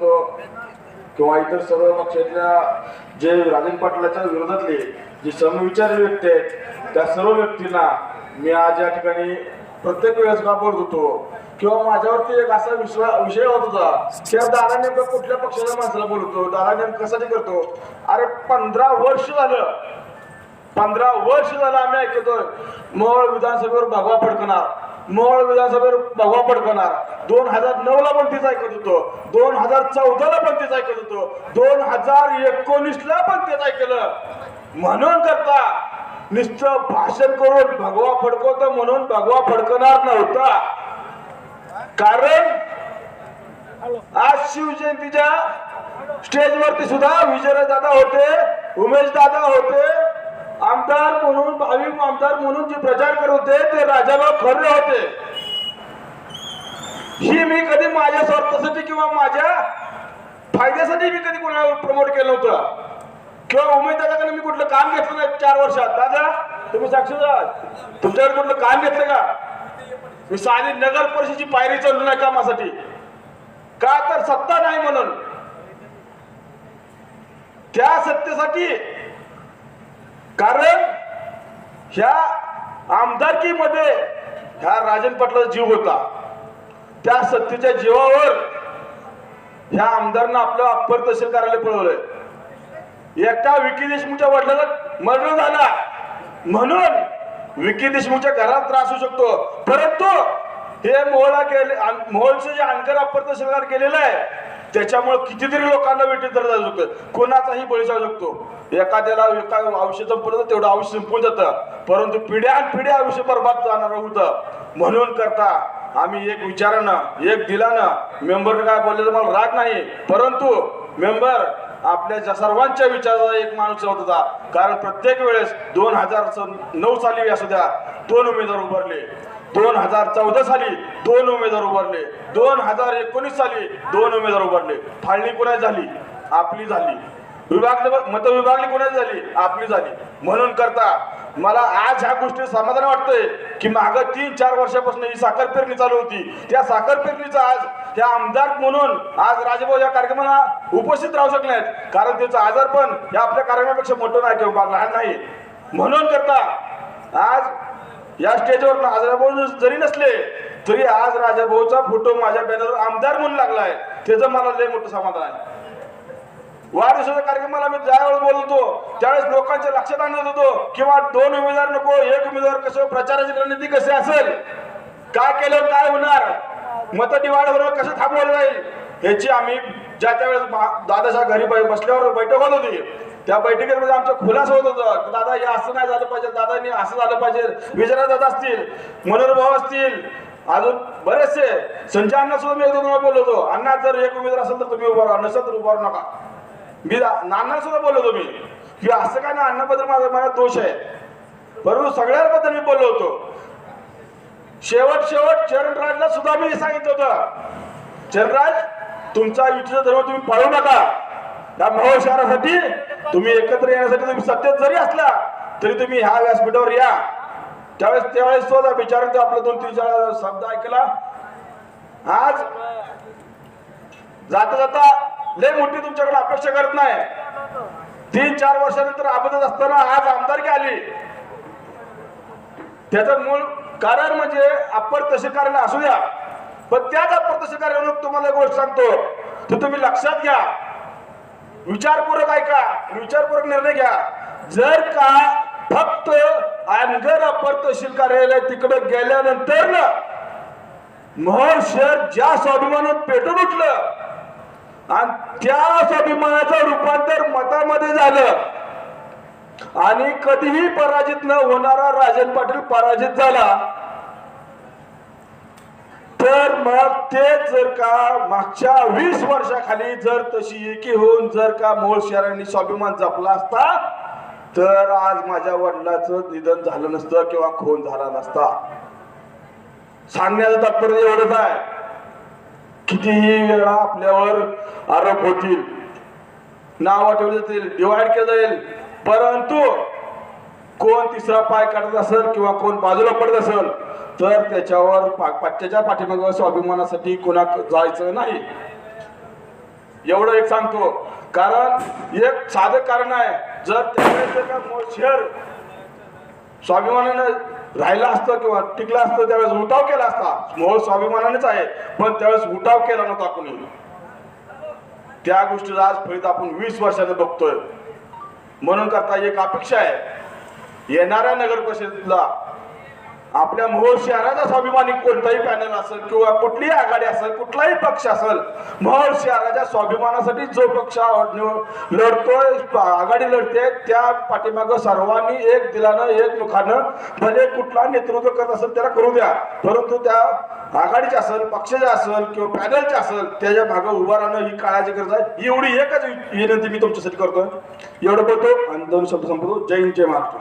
किंवा इतर सर्व पक्षातल्या जे राजन पाटलाच्या विरोधातले जे समविचारी व्यक्ती आहेत त्या सर्व व्यक्तींना मी आज या ठिकाणी प्रत्येक वेळेस का होतो किंवा माझ्यावरती एक असा विश्वास विषय होत होता की दादा नेमकं कुठल्या पक्षाच्या माणसाला बोलतो दादा नेमकं कशासाठी करतो? अरे पंधरा वर्ष झालं. पंधरा वर्ष झालं आम्ही ऐकतोय. मग विधानसभेवर भगवा फडकणार. मोहोळ विधानसभेवर भगवा फडकणार दोन हजार नऊ ला पण तीच ऐकत होतो. दोन हजार चौदा ला पण तेच ऐकत होतो. दोन हजार एकोणीस ला पण तेच ऐकलं. म्हणून करता नुसतं भाषण करून भगवा फडकवतो म्हणून भगवा फडकणार नव्हता. कारण आज शिवजयंतीच्या स्टेजवरती सुद्धा विजय दादा होते उमेश दादा होते आमदार म्हणून भावी आमदार म्हणून जे प्रचार करत होते ते राजाभाऊ खरे होते. ही मी कधी माझ्या स्वार्थासाठी किंवा माझ्या फायद्यासाठी मी कधी कोणाला प्रमोट केलं नव्हतं. किंवा उमेश दादाकडे मी कुठलं काम घेतलं नाही चार वर्षात. दादा तुम्ही साक्षीदार तुमच्याकडे कुठलं काम घेतलं का? मी साधी नगर परिषदेची पायरी चालू नाही कामासाठी. का तर सत्ता नाही म्हणून. त्या सत्तेसाठी कारण ह्या आमदारकीमध्ये ह्या राजन पाटलाचा जीव होता. त्या सत्तेच्या जीवावर ह्या आमदारनं आपलं अप्पर तहसील कार्यालय पळवलंय. एकटा विकी देशमुखच्या वडिलाला मरण झाला. म्हणून विकी देशमुखच्या घरात त्रास होऊ शकतो. परंतु हे मोहळा केले मोहळचं जे अंकर अप्पर तहसीलदार केलेलं आहे त्याच्यामुळे कितीतरी लोकांना वेटीत धरलं जाऊ शकतं. कोणाचाही बळी जाऊ शकतो. एखाद्याला एका आयुष्य संपलं तेवढं आयुष्य संपून जातं. परंतु पिढ्या पिढ्या आयुष्य बरबाद जाणार होतं. म्हणून करता आम्ही एक विचारानं एक दिलानं मेंबरने काय बोलले तर मला राग नाही. परंतु मेंबर आपल्या सर्वांच्या विचाराचा एक माणूस होता. कारण प्रत्येक वेळेस दोन हजार नऊ साली असू द्या दोन उमेदवार उभारले. दोन हजार चौदा साली दोन उमेदवार उभारले. दोन हजार एकोणीस साली दोन उमेदवार उभारले. फाळणी कोणाची झाली? आपली झाली. विभाग मत विभागली कोणाची झाली? आपली झाली. म्हणून करता मला आज ह्या गोष्टी समाधान वाटतंय की मागं तीन चार वर्षापासून ही साखर पेरणी चालू होती. त्या साखर पेरणीचा आज त्या आमदार म्हणून आज राजभाऊ या कार्यक्रमाला उपस्थित राहू शकले आहेत कारण त्याचं आजार पण या आपल्या कार्यक्रमापेक्षा मोठं नाही किंवा लहान नाही. म्हणून करता आज या स्टेजवर राजाभाऊ जरी नसले तरी आज राजाभाऊचा फोटो माझ्या बॅनरवर आमदार म्हणून लागलाय. त्याचं मला लय मोठं समाधान आहे. वाढदिवसाच्या कार्यक्रमाला मी ज्यावेळेस बोलतो त्यावेळेस लोकांच्या लक्षात आणत होतो किंवा दोन उमेदवार नको एक उमेदवार कसं प्रचाराची रणनीती कशी असेल? काय केलं काय होणार? मत डिवाइड होणार कसं थांबवलं जाईल? ह्याची आम्ही ज्या त्यावेळेस वेळेस दादाच्या घरी बसल्यावर बैठक होत होती. त्या बैठकीमध्ये आमचा खुलासा होत होता की दादा हे असं नाही झालं पाहिजे दादानी असं झालं पाहिजे. विजय दादा असतील मनोरभाव असतील. अजून बरेचसे संजय अण्णा सुद्धा मी एकदा तुम्हाला बोललो होतो. अण्णा जर एक उमेदवार असेल तर तुम्ही उभा राहा नसेल तर उभा नका. मी नाना सुद्धा बोललो होतो मी की असं काय ना अण्णाबद्दल माझा मला दोष आहे. परंतु सगळ्यांबद्दल मी बोललो होतो. शेवट शेवट चरणराजला सुद्धा मी सांगितलं होतं. चरणराज तुमचा युतीचा धर्म तुम्ही पाळू नका. या मोहोळ शहरासाठी तुम्ही एकत्र येण्यासाठी तुम्ही सत्तेत जरी असला तरी तुम्ही ह्या व्यासपीठावर या. त्यावेळेस त्यावेळेस तो विचारून तो आपला दोन तीन चार शब्द ऐकला. आज जाता जाता लय मोठी तुमच्याकडे अपेक्षा करत नाही. तीन चार वर्षानंतर अबदत असताना आज आमदारकी आली. त्याचं मूळ कारण म्हणजे अप्पर तसे कारण असू द्या. पण त्याच अप्पर कार्यावर तुम्हाला गोष्ट सांगतो तर तुम्ही लक्षात घ्या. विचारपूर्वक ऐका विचारपूर्वक निर्णय घ्या. जर का फक्त अनगर अपर तहसील कार्यालय तिकडे गेल्यानंतर ना शहर ज्या स्वाभिमानात पेटून उठलं आणि त्या स्वाभिमानाचं रूपांतर मतामध्ये झालं आणि कधीही पराजित न होणारा राजन पाटील पराजित झाला तर मग ते जर का मागच्या वीस वर्षाखाली जर तशी एकी होऊन जर का मोळ शहरांनी स्वाभिमान जपला असता तर आज माझ्या वडिलाचं निधन झालं नसतं किंवा खून झाला नसता. सांगण्याचं तात्पर्य एवढंच आहे. कितीही वेळा आपल्यावर आरोप होतील नाव आठवले जातील डिवाइड केलं जाईल परंतु कोण तिसरा पाय काढत असेल किंवा कोण बाजूला पडत असेल तर त्याच्यावर पाठ्याच्या पाठीमागं स्वाभिमानासाठी कोणा जायचं नाही. एवढं एक सांगतो. कारण एक साधं कारण आहे जर त्यावेळेस जर स्वाभिमानानं राहिलं असतं किंवा टिकलं असतं त्यावेळेस उठाव केला असता मोहोळ स्वाभिमानानेच आहे पण त्यावेळेस उठाव केला नव्हता कोणी. त्या गोष्टीला आज फळीत आपण वीस वर्षाने बघतोय. म्हणून करता एक अपेक्षा आहे येणाऱ्या नगर परिषदेला आपल्या मोहोळ शहराचा स्वाभिमानी कोणताही पॅनल असेल किंवा कुठलीही आघाडी असेल कुठलाही पक्ष असेल मोहोळ शहराच्या स्वाभिमानासाठी जो पक्ष लढतोय आघाडी लढते त्या पाठीमागं सर्वांनी एक दिलानं एक मुखानं भले कुठला नेतृत्व करत असेल त्याला करू द्या. परंतु त्या आघाडीचे असेल पक्षाचे असेल किंवा पॅनलचे असेल त्याच्या मागं उभं राहणं ही काळाची गरज आहे. एवढी एकच विनंती मी तुमच्यासाठी करतोय. एवढं बोलतो आणि दोन शब्द संपवतो. जय हिंद जय महाराष्ट्र.